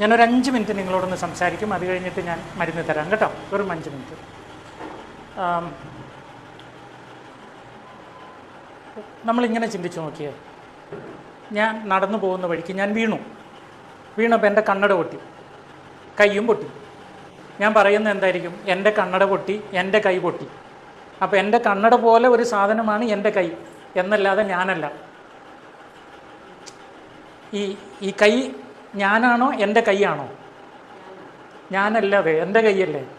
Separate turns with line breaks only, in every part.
ഞാനൊരു അഞ്ച് മിനിറ്റ് നിങ്ങളോടൊന്ന് സംസാരിക്കും. അത് കഴിഞ്ഞിട്ട് ഞാൻ മരുന്ന് തരാം കേട്ടോ. വെറും അഞ്ച് മിനിറ്റ്. നമ്മളിങ്ങനെ ചിന്തിച്ചു നോക്കിയേ. ഞാൻ നടന്നു പോകുന്ന വഴിക്ക് ഞാൻ വീണു. വീണപ്പോൾ എന്റെ കണ്ണട പൊട്ടി. കൈയും പൊട്ടി. ഞാൻ പറയുന്നത് എന്തായിരിക്കും? എന്റെ കണ്ണട പൊട്ടി എന്റെ കൈ പൊട്ടി. അപ്പോൾ എന്റെ കണ്ണട പോലെ ഒരു സാധനമാണ് എന്റെ കൈ എന്നല്ലാതെ ഞാനല്ല. ഈ ഈ കൈ ഞാനാണോ? എന്റെ കൈയാണോ? ഞാനല്ലാതെ എന്റെ കൈയല്ലേ?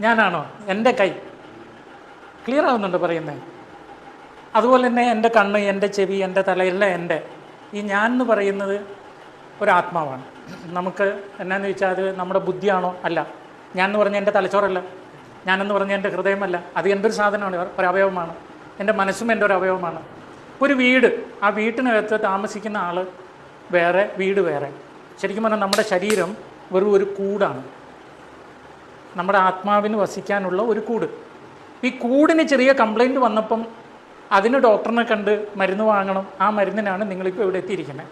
ഞാനാണോ? എന്റെ കൈ. ക്ലിയർ ആവുന്നുണ്ട് പറയുന്നത് അതുപോലെ തന്നെ എന്റെ കണ്ണ് എന്റെ ചെവി എന്റെ തല എല്ലാം എന്റെ. ഈ ഞാൻ എന്ന് പറയുന്നത് ഒരാത്മാവാണ്. നമുക്ക് എന്നാന്ന് വെച്ചാൽ അത് നമ്മുടെ ബുദ്ധിയാണോ? അല്ല. ഞാൻ എന്ന് പറഞ്ഞാൽ എന്റെ തലച്ചോറല്ല. ഞാനെന്ന് പറഞ്ഞാൽ എന്റെ ഹൃദയമല്ല. അത് എന്റെ ഒരു സാധനമാണ്? ഒരു അവയവമാണ് എന്റെ മനസ്സും എന്റെ ഒരു അവയവമാണ് ഒരു വീട്. ആ വീട്ടിനകത്ത് താമസിക്കുന്ന ആൾ വേറെ വീട് വേറെ. ശരിക്കും പറഞ്ഞാൽ നമ്മുടെ ശരീരം വെറും ഒരു കൂടാണ്. നമ്മുടെ ആത്മാവിന് വസിക്കാനുള്ള ഒരു കൂട്. ഈ കൂടിന് ചെറിയ കംപ്ലൈന്റ് വന്നപ്പം അതിന് ഡോക്ടറിനെ കണ്ട് മരുന്ന് വാങ്ങണം. ആ മരുന്നിനാണ് നിങ്ങളിപ്പോൾ ഇവിടെ എത്തിയിരിക്കുന്നത്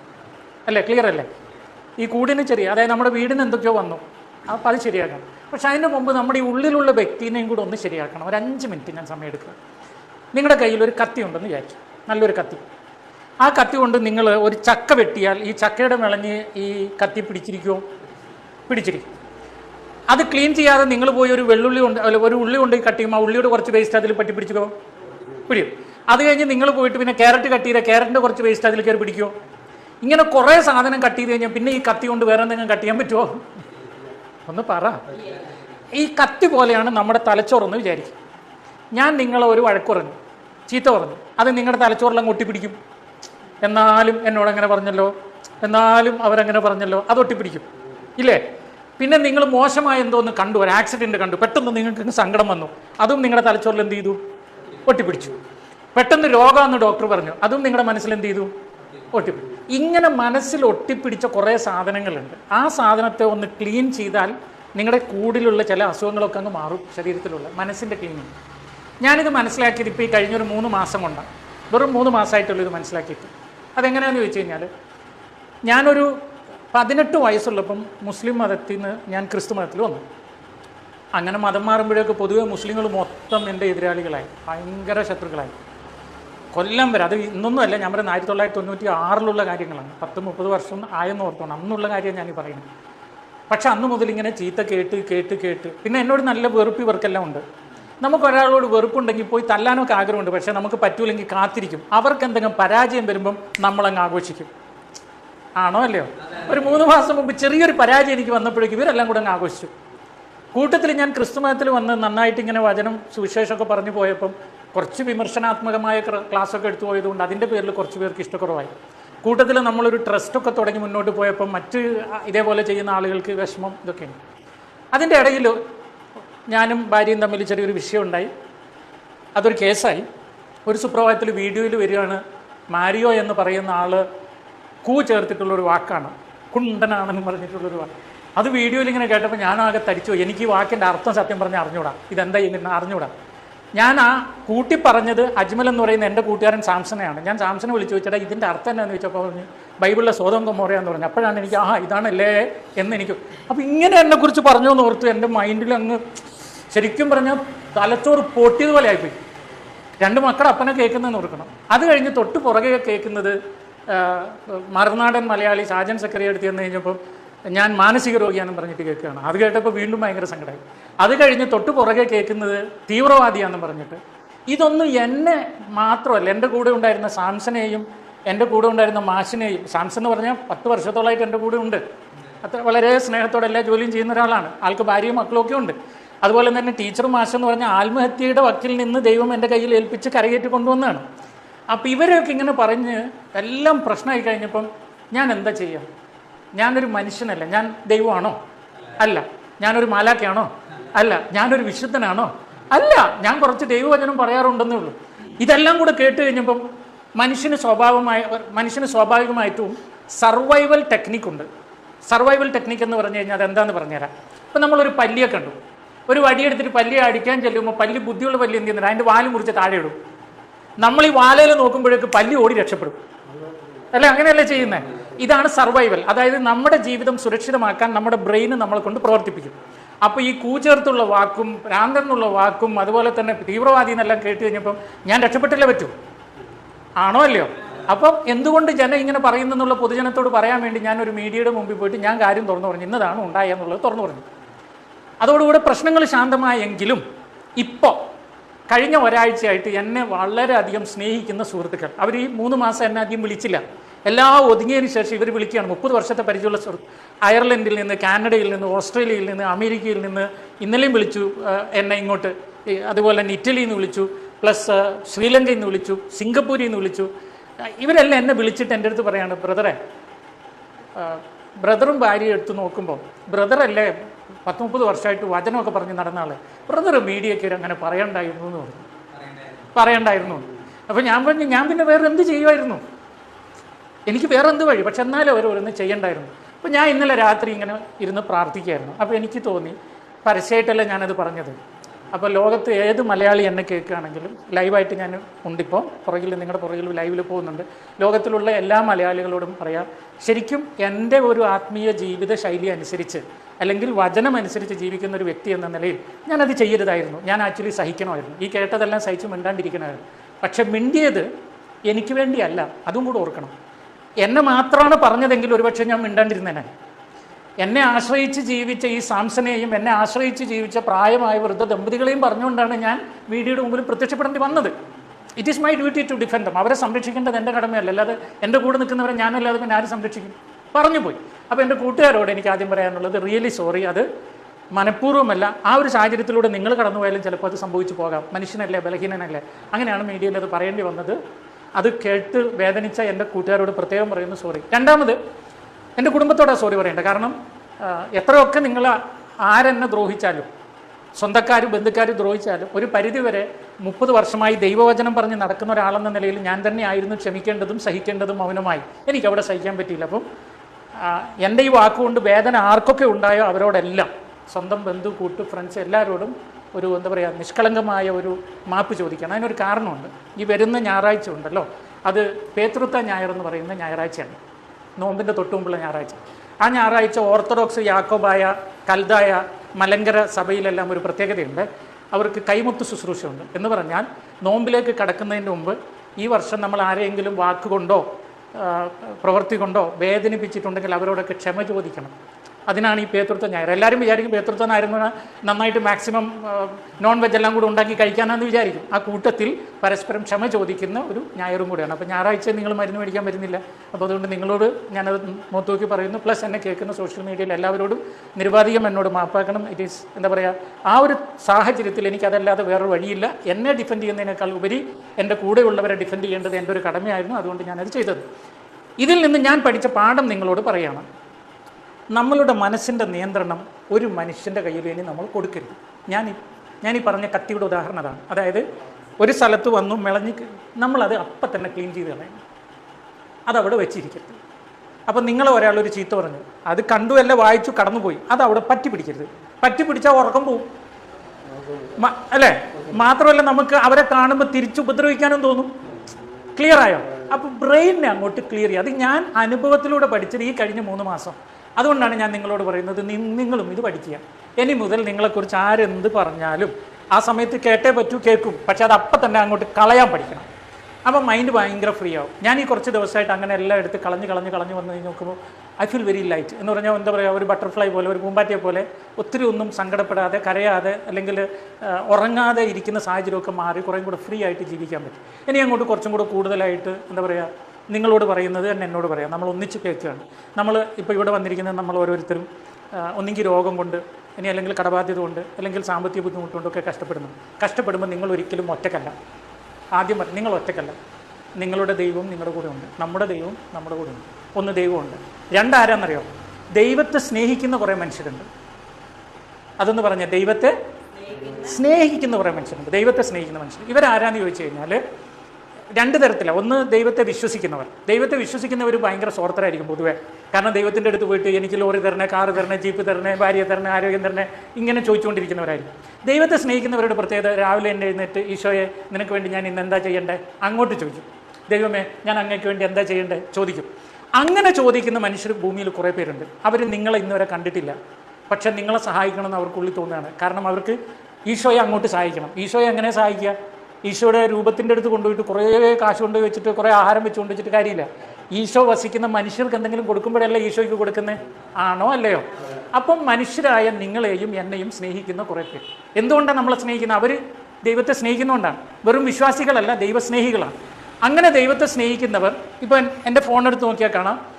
അല്ലേ? ക്ലിയർ അല്ലേ? ഈ കൂടിന് ചെറിയ അതായത് നമ്മുടെ വീടിന് എന്തൊക്കെയോ വന്നു. അപ്പോൾ അത് ശരിയാക്കണം പക്ഷേ അതിന് മുമ്പ് നമ്മുടെ ഈ ഉള്ളിലുള്ള വ്യക്തിനെയും കൂടെ ഒന്ന് ശരിയാക്കണം. ഒരു അഞ്ച് മിനിറ്റ് ഞാൻ സമയം എടുക്കുക നിങ്ങളുടെ കയ്യിൽ ഒരു കത്തി ഉണ്ടെന്ന് വിചാരിച്ചു നല്ലൊരു കത്തി. ആ കത്തി കൊണ്ട് നിങ്ങൾ ഒരു ചക്ക വെട്ടിയാൽ ഈ ചക്കയുടെ വിളഞ്ഞ് ഈ കത്തി പിടിച്ചിരിക്കുമോ പിടിച്ചിരിക്കും. അത് ക്ലീൻ ചെയ്യാതെ നിങ്ങൾ പോയി ഒരു വെള്ളുള്ളി കൊണ്ട് അല്ല ഒരു ഉള്ളി കൊണ്ട് കട്ട് ചെയ്യുമ്പോൾ ആ ഉള്ളിയുടെ കുറച്ച് വേസ്റ്റ് അതിൽ പറ്റി പിടിച്ചോ പിടിയും അത് കഴിഞ്ഞ് നിങ്ങൾ പോയിട്ട് പിന്നെ ക്യാരറ്റ് കട്ട് ചെയ്താൽ ക്യാരറ്റിന്റെ കുറച്ച് വേസ്റ്റ് അതിൽ കയറി പിടിക്കുമോ ഇങ്ങനെ കുറേ സാധനം കട്ട് ചെയ്ത് കഴിഞ്ഞാൽ പിന്നെ ഈ കത്തി കൊണ്ട് വേറെ എന്തെങ്കിലും കട്ട് ചെയ്യാൻ പറ്റുമോ ഒന്ന് പറ. ഈ കത്തി പോലെയാണ് നമ്മുടെ തലച്ചോറെന്ന് വിചാരിക്കും. ഞാൻ നിങ്ങളെ ഒരു വഴക്കുറഞ്ഞു. ചീത്ത പറഞ്ഞു. അത് നിങ്ങളുടെ തലച്ചോറെല്ലാം ഒട്ടിപ്പിടിക്കും എന്നാലും എന്നോട് അങ്ങനെ പറഞ്ഞല്ലോ. എന്നാലും അവരങ്ങനെ പറഞ്ഞല്ലോ. അതൊട്ടിപ്പിടിക്കും ഇല്ലേ? പിന്നെ നിങ്ങൾ മോശമായ എന്തോന്ന് കണ്ടു ഒരു ആക്സിഡന്റ് കണ്ടു. പെട്ടെന്ന് നിങ്ങൾക്ക് സങ്കടം വന്നു. അതും നിങ്ങളുടെ തലച്ചോറിൽ എന്ത് ചെയ്തു? ഒട്ടിപ്പിടിച്ചു. പെട്ടെന്ന് രോഗമെന്ന് ഡോക്ടർ പറഞ്ഞു. അതും നിങ്ങളുടെ മനസ്സിൽ എന്ത് ചെയ്തു? ഒട്ടിപ്പിടിച്ചു. ഇങ്ങനെ മനസ്സിൽ ഒട്ടിപ്പിടിച്ച കുറേ സാധനങ്ങളുണ്ട്. ആ സാധനത്തെ ഒന്ന് ക്ലീൻ ചെയ്താൽ നിങ്ങളുടെ കൂടിലുള്ള ചില അസുഖങ്ങളൊക്കെ അങ്ങ് മാറും ശരീരത്തിലുള്ള. മനസ്സിന്റെ ക്ലീനിങ് ഞാനിത് മനസ്സിലാക്കിയത് ഇപ്പോൾ ഈ കഴിഞ്ഞൊരു മൂന്ന് മാസം കൊണ്ടാണ്. വെറും മൂന്ന് മാസമായിട്ടുള്ളൂ ഇത് മനസ്സിലാക്കിയിട്ട്. അതെങ്ങനെയാണെന്ന് ചോദിച്ചു കഴിഞ്ഞാൽ ഞാനൊരു പതിനെട്ട് വയസ്സുള്ളപ്പം മുസ്ലിം മതത്തിൽ നിന്ന് ഞാൻ ക്രിസ്തു മതത്തിൽ വന്നു. അങ്ങനെ മതം മാറുമ്പോഴേക്ക് പൊതുവെ മുസ്ലിങ്ങൾ മൊത്തം എന്റെ എതിരാളികളായി. ഭയങ്കര ശത്രുക്കളായി. കൊല്ലം വരെ അത് ഇന്നൊന്നും അല്ല ഞാൻ പറയുന്നത് ആയിരത്തി തൊള്ളായിരത്തി തൊണ്ണൂറ്റി ആറിലുള്ള കാര്യങ്ങളാണ്. പത്ത് മുപ്പത് വർഷം ആയെന്ന് ഓർത്തോണം. അന്നുള്ള കാര്യം ഞാൻ പറയുന്നത്. പക്ഷെ അന്ന് മുതൽ ഇങ്ങനെ ചീത്ത കേട്ട് കേട്ട് കേട്ട്. പിന്നെ എന്നോട് നല്ല വെറുപ്പ് ഇവർക്കെല്ലാം ഉണ്ട്. നമുക്ക് ഒരാളോട് വെറുപ്പുണ്ടെങ്കിൽ പോയി തല്ലാനൊക്കെ ആഗ്രഹമുണ്ട് പക്ഷെ നമുക്ക് പറ്റൂലെങ്കിൽ കാത്തിരിക്കും. അവർക്ക് എന്തെങ്കിലും പരാജയം വരുമ്പം നമ്മളങ്ങ് ആഘോഷിക്കും. ആണോ അല്ലയോ? ഒരു മൂന്ന് മാസം മുമ്പ് ചെറിയൊരു പരാജയം എനിക്ക് വന്നപ്പോഴേക്കും ഇവരെല്ലാം കൂടെ അങ്ങ് ആഘോഷിച്ചു. കൂട്ടത്തിൽ ഞാൻ ക്രിസ്തു മതത്തിൽ വന്ന് നന്നായിട്ട് ഇങ്ങനെ വചനം സുവിശേഷമൊക്കെ പറഞ്ഞു പോയപ്പം കുറച്ച് വിമർശനാത്മകമായ ക്ലാസ്സൊക്കെ എടുത്തു പോയതുകൊണ്ട് അതിന്റെ പേരിൽ കുറച്ച് പേർക്ക് ഇഷ്ടക്കുറവായി. കൂട്ടത്തിൽ നമ്മളൊരു ട്രസ്റ്റൊക്കെ തുടങ്ങി മുന്നോട്ട് പോയപ്പം മറ്റ് ഇതേപോലെ ചെയ്യുന്ന ആളുകൾക്ക് വിഷമം ഇതൊക്കെയാണ്. അതിന്റെ ഇടയിൽ ഞാനും ഭാര്യയും തമ്മിൽ ചെറിയൊരു വിഷയം ഉണ്ടായി അതൊരു കേസായി. ഒരു സുപ്രഭാതത്തിൽ വീഡിയോയിൽ വരികയാണ് മാരിയോ എന്ന് പറയുന്ന ആൾ കൂ ചേർത്തിട്ടുള്ളൊരു വാക്കാണ്. കുണ്ടനാണെന്ന് പറഞ്ഞിട്ടുള്ളൊരു വാക്ക്. അത് വീഡിയോയിൽ ഇങ്ങനെ കേട്ടപ്പോൾ ഞാനാകെ തരിച്ചു എനിക്ക് ഈ വാക്കിന്റെ അർത്ഥം സത്യം പറഞ്ഞാൽ അറിഞ്ഞൂടാ. ഇതെന്താ ഇങ്ങനെ അറിഞ്ഞൂടാ? ഞാൻ ആ കൂട്ടി പറഞ്ഞത് അജ്മൽ എന്ന് പറയുന്ന എന്റെ കൂട്ടുകാരൻ സാംസനെയാണ് ഞാൻ സാംസനെ വിളിച്ചു ചോദിച്ചടാ ഇതിന്റെ അർത്ഥം എന്നാന്ന് ചോദിച്ചപ്പോൾ പറഞ്ഞു ബൈബിളിലെ സ്വതം കൊമോറയാന്ന് പറഞ്ഞു. അപ്പോഴാണ് എനിക്ക് ആ ഇതാണല്ലേ? എന്ന് എനിക്ക് അപ്പോൾ ഇങ്ങനെ എന്നെക്കുറിച്ച് പറഞ്ഞു എന്ന് ഓർത്ത് എന്റെ മൈൻഡിൽ അങ്ങ് ശരിക്കും പറഞ്ഞാൽ തലച്ചോറ് പൊട്ടിയതുപോലെ ആയിപ്പോയി. രണ്ട് മക്കൾ അപ്പനെ കേൾക്കുന്നതെന്ന് ഓർക്കണം. അത് കഴിഞ്ഞ് തൊട്ട് പുറകെ കേൾക്കുന്നത് മറുനാടൻ മലയാളി സാജൻ സെക്രട്ടറി എടുത്ത് ചെന്ന് കഴിഞ്ഞപ്പം ഞാൻ മാനസിക രോഗിയാണെന്ന് പറഞ്ഞിട്ട് കേൾക്കുകയാണ്. അത് കേട്ടപ്പോൾ വീണ്ടും ഭയങ്കര സങ്കടമായി. അത് കഴിഞ്ഞ് തൊട്ട് പുറകെ കേൾക്കുന്നത് തീവ്രവാദിയാണെന്ന് പറഞ്ഞിട്ട്. ഇതൊന്നും എന്നെ മാത്രമല്ല എന്റെ കൂടെ ഉണ്ടായിരുന്ന സാംസനെയും എന്റെ കൂടെ ഉണ്ടായിരുന്ന മാഷിനെയും സാംസൺ എന്ന് പറഞ്ഞാൽ പത്ത് വർഷത്തോളമായിട്ട് എന്റെ കൂടെ ഉണ്ട്. അത്ര വളരെ സ്നേഹത്തോടെ എല്ലാ ജോലിയും ചെയ്യുന്ന ഒരാളാണ്. ആൾക്ക് ഭാര്യയും മക്കളൊക്കെ ഉണ്ട്. അതുപോലെ തന്നെ ടീച്ചർ മാഷ് എന്ന് പറഞ്ഞാൽ ആത്മഹത്യയുടെ വക്കിൽ നിന്ന് ദൈവം എന്റെ കയ്യിൽ ഏൽപ്പിച്ച് കരകയറ്റി കൊണ്ടുവന്നതാണ്. അപ്പോൾ ഇവരെയൊക്കെ ഇങ്ങനെ പറഞ്ഞ് എല്ലാം പ്രശ്നമായി കഴിഞ്ഞപ്പം ഞാൻ എന്താ ചെയ്യുക? ഞാനൊരു മനുഷ്യനല്ല. ഞാൻ ദൈവമാണോ? അല്ല. ഞാനൊരു മാലാക്കയാണോ അല്ല ഞാനൊരു വിശുദ്ധനാണോ? അല്ല ഞാൻ കുറച്ച് ദൈവവചനം പറയാറുണ്ടെന്നേ ഉള്ളൂ. ഇതെല്ലാം കൂടെ കേട്ട് കഴിഞ്ഞപ്പം മനുഷ്യന് സ്വഭാവമായ മനുഷ്യന് സ്വാഭാവികമായിട്ടും സർവൈവൽ ടെക്നിക്കുണ്ട് സർവൈവൽ ടെക്നിക്ക് എന്ന് പറഞ്ഞു കഴിഞ്ഞാൽ അതെന്താന്ന് പറഞ്ഞുതരാം. ഇപ്പം നമ്മളൊരു പല്ലിയെ കണ്ടു. ഒരു വടിയെടുത്തിട്ട് പല്ലിയെ അടിക്കാൻ ചെല്ലുമ്പോൾ പല്ലി ബുദ്ധിയുള്ള പല്ലി എന്ത് ചെയ്യുന്നുണ്ട്? അതിന്റെ വാൽ മുറിച്ച് താഴെ ഇടും. നമ്മൾ ഈ വാലയിൽ നോക്കുമ്പോഴേക്ക് പല്ലി ഓടി രക്ഷപ്പെടും. അല്ല അങ്ങനെയല്ലേ ചെയ്യുന്നത്? ഇതാണ് സർവൈവൽ അതായത് നമ്മുടെ ജീവിതം സുരക്ഷിതമാക്കാൻ നമ്മുടെ ബ്രെയിൻ നമ്മളെ കൊണ്ട് പ്രവർത്തിപ്പിക്കും. അപ്പോൾ ഈ കൂചേർത്തുള്ള വാക്കും ഭ്രാന്തൻ എന്നുള്ള വാക്കും അതുപോലെ തന്നെ തീവ്രവാദി എന്നെല്ലാം കേട്ട് കഴിഞ്ഞപ്പം ഞാൻ രക്ഷപ്പെട്ടില്ലേ പറ്റൂ? ആണോ അല്ലയോ? അപ്പം എന്തുകൊണ്ട് ജനം ഇങ്ങനെ പറയുന്നെന്നുള്ള പൊതുജനത്തോട് പറയാൻ വേണ്ടി ഞാൻ ഒരു മീഡിയയുടെ മുമ്പിൽ പോയിട്ട് ഞാൻ കാര്യം തുറന്നു പറഞ്ഞു. ഇന്നതാണ് ഉണ്ടായെന്നുള്ളത് തുറന്നു പറഞ്ഞു. അതോടുകൂടെ പ്രശ്നങ്ങൾ ശാന്തമായെങ്കിലും ഇപ്പോൾ കഴിഞ്ഞ ഒരാഴ്ചയായിട്ട് എന്നെ വളരെയധികം സ്നേഹിക്കുന്ന സുഹൃത്തുക്കൾ അവർ ഈ മൂന്ന് മാസം എന്നെ അധികം വിളിച്ചില്ല. എല്ലാം ഒതുങ്ങിയതിന് ശേഷം ഇവർ വിളിക്കുകയാണ്. മുപ്പത് വർഷത്തെ പരിചയമുള്ള അയർലൻഡിൽ നിന്ന് കാനഡയിൽ നിന്ന് ഓസ്ട്രേലിയയിൽ നിന്ന് അമേരിക്കയിൽ നിന്ന് ഇന്നലെയും വിളിച്ചു എന്നെ ഇങ്ങോട്ട് അതുപോലെ തന്നെ ഇറ്റലിയിൽ നിന്ന് വിളിച്ചു പ്ലസ് ശ്രീലങ്കയിൽ നിന്ന് വിളിച്ചു സിംഗപ്പൂരിൽ നിന്ന് വിളിച്ചു. ഇവരെല്ലാം എന്നെ വിളിച്ചിട്ട് എന്റെ അടുത്ത് പറയാണ് ബ്രദറെ ബ്രദറും ഭാര്യയും എടുത്തു നോക്കുമ്പോൾ ബ്രദറല്ലേ പത്ത് മുപ്പത് വർഷമായിട്ട് വചനമൊക്കെ പറഞ്ഞ് നടന്ന ആളെ. ബ്രദർ മീഡിയയ്ക്ക് അങ്ങനെ പറയണ്ടായിരുന്നു എന്ന് പറഞ്ഞു. പറയണ്ടായിരുന്നു. അപ്പോൾ ഞാൻ പറഞ്ഞു ഞാൻ പിന്നെ വേറെ എന്ത് ചെയ്യുമായിരുന്നു? എനിക്ക് വേറെ എന്ത് വഴി? പക്ഷെ എന്നാലും അവർ ഓരോന്ന് ചെയ്യണ്ടായിരുന്നു. അപ്പോൾ ഞാൻ ഇന്നലെ രാത്രി ഇങ്ങനെ ഇരുന്ന് പ്രാർത്ഥിക്കുകയായിരുന്നു അപ്പോൾ എനിക്ക് തോന്നി പരസ്യമായിട്ടല്ല ഞാനത് പറഞ്ഞത്. അപ്പോൾ ലോകത്ത് ഏത് മലയാളി എന്നെ കേൾക്കുകയാണെങ്കിലും ലൈവായിട്ട് ഞാൻ ഉണ്ടിപ്പോൾ പുറകിൽ നിങ്ങളുടെ പുറകിൽ ലൈവിൽ പോകുന്നുണ്ട്. ലോകത്തിലുള്ള എല്ലാ മലയാളികളോടും പറയാം ശരിക്കും എന്റെ ഒരു ആത്മീയ ജീവിത ശൈലി അനുസരിച്ച് അല്ലെങ്കിൽ വചനം അനുസരിച്ച് ജീവിക്കുന്ന ഒരു വ്യക്തി എന്ന നിലയിൽ ഞാനത് ചെയ്യരുതായിരുന്നു. ഞാൻ ആക്ച്വലി സഹിക്കണമായിരുന്നു. ഈ കേട്ടതെല്ലാം സഹിച്ച് മിണ്ടാണ്ടിരിക്കണമായിരുന്നു. പക്ഷെ മിണ്ടിയത് എനിക്ക് വേണ്ടിയല്ല അതും കൂടെ ഓർക്കണം. എന്നെ മാത്രമാണ് പറഞ്ഞതെങ്കിൽ ഒരുപക്ഷെ ഞാൻ മിണ്ടാണ്ടിരുന്നേനെ. എന്നെ ആശ്രയിച്ച് ജീവിച്ച ഈ സാംസനെയും എന്നെ ആശ്രയിച്ച് ജീവിച്ച പ്രായമായ വൃദ്ധ ദമ്പതികളെയും പറഞ്ഞുകൊണ്ടാണ് ഞാൻ മീഡിയയുടെ മുമ്പിൽ പ്രത്യക്ഷപ്പെടേണ്ടി വന്നത്. It is my duty to defend അവരെ സംരക്ഷിക്കേണ്ടത് എന്റെ കടമയല്ല. അല്ലാതെ എന്റെ കൂടെ നിൽക്കുന്നവരെ ഞാനല്ലാതെ പിന്നെ ആര് സംരക്ഷിക്കും? പറഞ്ഞു പോയി. അപ്പോൾ എന്റെ കൂട്ടുകാരോട് എനിക്ക് ആദ്യം പറയാനുള്ളത് റിയലി സോറി അത് മനഃപൂർവമല്ല. ആ ഒരു സാഹചര്യത്തിലൂടെ നിങ്ങൾ കടന്നുപോയാലും ചിലപ്പോൾ അത് സംഭവിച്ചു പോകാം. മനുഷ്യനല്ലേ ബലഹീനനല്ലേ? അങ്ങനെയാണ് മീഡിയയിൽ അത് പറയേണ്ടി വന്നത്. അത് കേട്ട് വേദനിച്ച എന്റെ കൂട്ടുകാരോട് പ്രത്യേകം പറയുന്നു സോറി രണ്ടാമത് എന്റെ കുടുംബത്തോടാണ് സോറി പറയേണ്ടത്. കാരണം എത്രയൊക്കെ നിങ്ങൾ ആരെന്നെ ദ്രോഹിച്ചാലും സ്വന്തക്കാർ ബന്ധുക്കാർ ദ്രോഹിച്ചാലും ഒരു പരിധിവരെ മുപ്പത് വർഷമായി ദൈവവചനം പറഞ്ഞ് നടക്കുന്ന ഒരാളെന്ന നിലയിൽ ഞാൻ തന്നെ ആയിരുന്നു ക്ഷമിക്കേണ്ടതും സഹിക്കേണ്ടതും മൗനമായി. എനിക്ക് അവിടെ സഹിക്കാൻ പറ്റിയില്ല. അപ്പം എന്റെ ഈ വാക്കുകൊണ്ട് വേദന ആർക്കൊക്കെ ഉണ്ടായോ അവരോടെല്ലാം. സ്വന്തം ബന്ധു കൂട്ട് ഫ്രണ്ട്സ് എല്ലാവരോടും ഒരു എന്താ പറയുക നിഷ്കളങ്കമായ ഒരു മാപ്പ് ചോദിക്കണം. അതിനൊരു കാരണമുണ്ട്. ഈ വരുന്ന ഞായറാഴ്ച ഉണ്ടല്ലോ. അത് പേതൃത്വ ഞായർ എന്ന് പറയുന്ന ഞായറാഴ്ചയാണ്. നോമ്പിന്റെ തൊട്ടുമുമ്പുള്ള ഞായറാഴ്ച. ആ ഞായറാഴ്ച ഓർത്തഡോക്സ് യാക്കോബായ കൽതായ മലങ്കര സഭയിലെല്ലാം ഒരു പ്രത്യേകതയുണ്ട്. അവർക്ക് കൈമുത്ത് ശുശ്രൂഷയുണ്ട്. എന്ന് പറഞ്ഞാൽ നോമ്പിലേക്ക് കടക്കുന്നതിന് മുമ്പ് ഈ വർഷം നമ്മൾ ആരെയെങ്കിലും വാക്കുകൊണ്ടോ പ്രവൃത്തി കൊണ്ടോ വേദനിപ്പിച്ചിട്ടുണ്ടെങ്കിൽ അവരോടൊക്കെ ക്ഷമ ചോദിക്കണം. അതിനാണ് ഈ പേതൃത്വ ഞായർ. എല്ലാവരും വിചാരിക്കും പേതൃത്വ പറഞ്ഞാൽ നന്നായിട്ട് മാക്സിമം നോൺ വെജ് എല്ലാം കൂടെ ഉണ്ടാക്കി കഴിക്കാനാണെന്ന് വിചാരിക്കും. ആ കൂട്ടത്തിൽ പരസ്പരം ക്ഷമ ചോദിക്കുന്ന ഒരു ഞായറും കൂടെയാണ്. അപ്പോൾ ഞായറാഴ്ച നിങ്ങൾ മരുന്ന് മേടിക്കാൻ വരുന്നില്ല അപ്പോൾ അതുകൊണ്ട് നിങ്ങളോട് ഞാനത് നോക്കി പറയുന്നു. പ്ലസ് എന്നെ കേൾക്കുന്ന സോഷ്യൽ മീഡിയയിൽ എല്ലാവരോടും നിരുപാധികം എന്നോട് മാപ്പാക്കണം. ഇറ്റ് ഈസ് എന്താ പറയുക ആ ഒരു സാഹചര്യത്തിൽ എനിക്കതല്ലാതെ വേറൊരു വഴിയില്ല. എന്നെ ഡിഫെൻഡ് ചെയ്യുന്നതിനേക്കാൾ ഉപരി എന്റെ കൂടെയുള്ളവരെ ഡിഫെൻഡ് ചെയ്യേണ്ടത് എന്റെ ഒരു കടമയായിരുന്നു. അതുകൊണ്ട് ഞാനത് ചെയ്തത്. ഇതിൽ നിന്ന് ഞാൻ പഠിച്ച പാഠം നിങ്ങളോട് പറയുകയാണ് നമ്മളുടെ മനസ്സിന്റെ നിയന്ത്രണം ഒരു മനുഷ്യന്റെ കയ്യിൽ ഇനി നമ്മൾ കൊടുക്കരുത്. ഞാൻ ഞാൻ ഈ പറഞ്ഞ കത്തിയുടെ ഉദാഹരണം അതാണ്. അതായത് ഒരു സ്ഥലത്ത് വന്നു മിളഞ്ഞ് നമ്മളത് അപ്പം തന്നെ ക്ലീൻ ചെയ്ത് കളയണം അതവിടെ വെച്ചിരിക്കരുത്. അപ്പം നിങ്ങൾ ഒരാളൊരു ഒരു ചീത്ത പറഞ്ഞു. അത് കണ്ടു അല്ല വായിച്ചു കടന്നുപോയി. അത് അവിടെ പറ്റി പിടിക്കരുത്. പറ്റി പിടിച്ചാൽ ഉറക്കം പോവും. അല്ലേ? മാത്രമല്ല നമുക്ക് അവരെ കാണുമ്പോൾ തിരിച്ചു ഉപദ്രവിക്കാനും തോന്നും. ക്ലിയർ ആയോ? അപ്പോൾ ബ്രെയിനിനെ അങ്ങോട്ട് ക്ലിയർ ചെയ്യുക അത് ഞാൻ അനുഭവത്തിലൂടെ പഠിച്ചത് ഈ കഴിഞ്ഞ മൂന്ന് മാസം. അതുകൊണ്ടാണ് ഞാൻ നിങ്ങളോട് പറയുന്നത് നിങ്ങളും ഇത് പഠിക്കുക. ഇനി മുതൽ നിങ്ങളെക്കുറിച്ച് ആരെന്ത് പറഞ്ഞാലും ആ സമയത്ത് കേട്ടേ പറ്റൂ കേൾക്കും. പക്ഷെ അത് അപ്പം തന്നെ അങ്ങോട്ട് കളയാൻ പഠിക്കണം. അപ്പം മൈൻഡ് ഭയങ്കര ഫ്രീ ആവും. ഞാൻ ഈ കുറച്ച് ദിവസമായിട്ട് അങ്ങനെ എല്ലാം എടുത്ത് കളഞ്ഞ് കളഞ്ഞ് കളഞ്ഞ് വന്ന് നോക്കുമ്പോൾ ഐ ഫീൽ വെരി ലൈറ്റ് എന്ന് പറഞ്ഞാൽ എന്താ പറയുക ഒരു ബട്ടർഫ്ലൈ പോലെ ഒരു പൂമ്പാറ്റയെ പോലെ ഒത്തിരി ഒന്നും സങ്കടപ്പെടാതെ കരയാതെ അല്ലെങ്കിൽ ഉറങ്ങാതെ ഇരിക്കുന്ന സാഹചര്യമൊക്കെ മാറി കുറേ കൂടെ ഫ്രീ ആയിട്ട് ജീവിക്കാൻ പറ്റും. ഇനി അങ്ങോട്ട് കുറച്ചും കൂടെ കൂടുതലായിട്ട് എന്താ പറയുക നിങ്ങളോട് പറയുന്നത് തന്നെ എന്നോട് പറയാം. നമ്മൾ ഒന്നിച്ച് കേൾക്കുകയാണ്. നമ്മൾ ഇപ്പോൾ ഇവിടെ വന്നിരിക്കുന്നത് നമ്മൾ ഓരോരുത്തരും ഒന്നെങ്കിൽ രോഗം കൊണ്ട് ഇനി അല്ലെങ്കിൽ കടബാധ്യത കൊണ്ട് അല്ലെങ്കിൽ സാമ്പത്തിക ബുദ്ധിമുട്ടുകൊണ്ടൊക്കെ കഷ്ടപ്പെടുന്നു. കഷ്ടപ്പെടുമ്പോൾ നിങ്ങൾ ഒരിക്കലും ഒറ്റക്കല്ല ആദ്യം പറഞ്ഞു നിങ്ങൾ ഒറ്റക്കല്ല നിങ്ങളുടെ ദൈവം നിങ്ങളുടെ കൂടെ ഉണ്ട്. നമ്മുടെ ദൈവം നമ്മുടെ കൂടെ ഉണ്ട്. ഒന്ന് ദൈവമുണ്ട് രണ്ടാരാന്നറിയോ? ദൈവത്തെ സ്നേഹിക്കുന്ന കുറേ മനുഷ്യരുണ്ട്. അതെന്ന് പറഞ്ഞാൽ ദൈവത്തെ സ്നേഹിക്കുന്ന കുറേ മനുഷ്യരുണ്ട്. ദൈവത്തെ സ്നേഹിക്കുന്ന മനുഷ്യർ ഇവരാരാന്ന് ചോദിച്ചു കഴിഞ്ഞാൽ രണ്ട് തരത്തിലാണ് ഒന്ന് ദൈവത്തെ വിശ്വസിക്കുന്നവർ. ദൈവത്തെ വിശ്വസിക്കുന്നവർ ഭയങ്കര സ്വാർത്ഥരായിരിക്കും പൊതുവെ. കാരണം ദൈവത്തിന്റെ അടുത്ത് പോയിട്ട് എനിക്ക് ലോറി തരണേ കാറ് തരണേ ജീപ്പ് തരണേ ഭാര്യ തരണേ ആരോഗ്യം തരണേ ഇങ്ങനെ ചോദിച്ചുകൊണ്ടിരിക്കുന്നവരായിരിക്കും. ദൈവത്തെ സ്നേഹിക്കുന്നവരുടെ പ്രത്യേകത രാവിലെ എന്നെ എഴുന്നേറ്റ് ഈശോയെ നിനക്ക് വേണ്ടി ഞാൻ ഇന്ന് എന്താ ചെയ്യേണ്ടേ? അങ്ങോട്ട് ചോദിച്ചു ദൈവമേ ഞാൻ അങ്ങേക്ക് വേണ്ടി എന്താ ചെയ്യേണ്ടേ? ചോദിക്കും. അങ്ങനെ ചോദിക്കുന്ന മനുഷ്യർ ഭൂമിയിൽ കുറേ പേരുണ്ട്. അവർ നിങ്ങളെ ഇന്നുവരെ കണ്ടിട്ടില്ല. പക്ഷെ നിങ്ങളെ സഹായിക്കണമെന്ന് അവർക്കുള്ളിൽ തോന്നുകയാണ്. കാരണം അവർക്ക് ഈശോയെ അങ്ങോട്ട് സഹായിക്കണം. ഈശോയെ എങ്ങനെ സഹായിക്കുക? ഈശോയുടെ രൂപത്തിന്റെ അടുത്ത് കൊണ്ടുപോയിട്ട് കുറേ കാശ് കൊണ്ട് വെച്ചിട്ട് കുറേ ആഹാരം വെച്ച് കൊണ്ട് വെച്ചിട്ട് കാര്യമില്ല. ഈശോ വസിക്കുന്ന മനുഷ്യർക്ക് എന്തെങ്കിലും കൊടുക്കുമ്പോഴല്ലേ ഈശോയ്ക്ക് കൊടുക്കുന്നത്? ആണോ അല്ലയോ? അപ്പം മനുഷ്യരായ നിങ്ങളെയും എന്നെയും സ്നേഹിക്കുന്ന കുറേ പേര് എന്തുകൊണ്ടാണ് നമ്മളെ സ്നേഹിക്കുന്നത്? അവർ ദൈവത്തെ സ്നേഹിക്കുന്നതുകൊണ്ടാണ്. വെറും വിശ്വാസികളല്ല ദൈവസ്നേഹികളാണ്. അങ്ങനെ ദൈവത്തെ സ്നേഹിക്കുന്നവർ ഇപ്പം എന്റെ ഫോണെടുത്ത് നോക്കിയാൽ കാണാം.